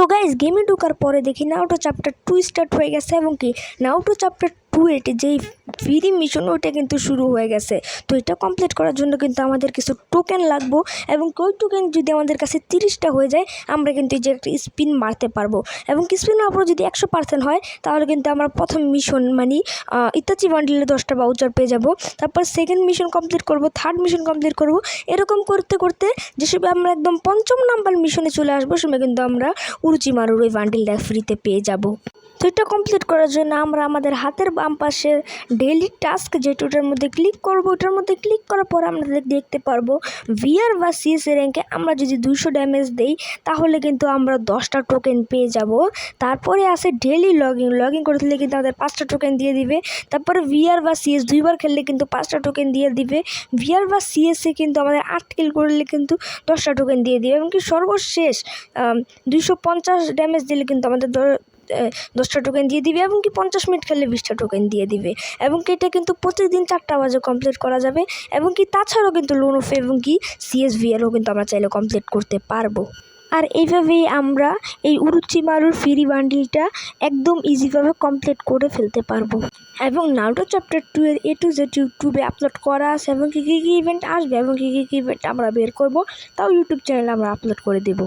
তো গাইজ গেমে ঢোকার পরে দেখি নাউটো চ্যাপ্টার টু স্টার্ট হয়ে গেছে এবং কি? নাউটো চ্যাপ্টার টু এটি যেই ফ্রি মিশন ওইটা কিন্তু শুরু হয়ে গেছে। তো এটা কমপ্লিট করার জন্য কিন্তু আমাদের কিছু টোকেন লাগবো এবং ওই টোকেন যদি আমাদের কাছে তিরিশটা হয়ে যায়, আমরা কিন্তু এই যে একটা স্পিন মারতে পারব। এবং স্পিন মারার পর যদি একশো পার্সেন্ট হয়, তাহলে কিন্তু আমরা প্রথম মিশন মানে ইত্যাচি বান্ডিলে দশটা বাউচার পেয়ে যাব। তারপর সেকেন্ড মিশন কমপ্লিট করব থার্ড মিশন কমপ্লিট করব। এরকম করতে করতে যে সময় আমরা একদম পঞ্চম নাম্বার মিশনে চলে আসব সে কিন্তু আমরা উরুচি মারুর ওই বান্ডিলটা ফ্রিতে পেয়ে যাব। এটা কমপ্লিট করার জন্য আমরা আমাদের হাতের বাম পাশের ডেইলি টাস্ক যেটা যেটার মধ্যে ক্লিক করব, ওটার মধ্যে ক্লিক করার পর আমরা দেখতে পারব ভিআর বা সিএস র্যাঙ্কে আমরা যদি দুশো ড্যামেজ দেই, তাহলে কিন্তু আমরা দশটা টোকেন পেয়ে যাব। তারপরে আছে daily log in log in করতে কিন্তু আমাদের পাঁচটা টোকেন দিয়ে দিবে। তারপরে ভিআর বা সিএস দুইবার খেললে কিন্তু পাঁচটা টোকেন দিয়ে দিবে। ভিআর বা সিএসে কিন্তু আমাদের আট কিল করলে কিন্তু দশটা টোকেন দিয়ে দিবে। এবং কি সর্বশেষ দুইশো পঞ্চাশ ড্যামেজ দিলে কিন্তু আমাদের দশটা টোকেন দিয়ে দিবে এবং কি পঞ্চাশ মিনিট খেললে বিশটা টোকেন দিয়ে দিবে। এবং কি এটা কিন্তু প্রতিদিন চারটা বাজে কমপ্লিট করা যাবে। এবং কি তাছাড়াও কিন্তু লোনফে এবং কি সিএসভিআরও কিন্তু আমরা চাইলে কমপ্লিট করতে পারব। আর এইভাবেই আমরা এই উরুচিমারুর ফ্রি বান্ডিলটা একদম ইজিভাবে কমপ্লিট করে ফেলতে পারব। এবং নাউটো চ্যাপ্টার টু এর এ টু জেড ইউটিউবে আপলোড করা আছে এবং কী কী কী ইভেন্ট আসবে এবং কী কী কী ইভেন্ট আমরা বের করব, তাও ইউটিউব চ্যানেলে আমরা আপলোড করে দেবো।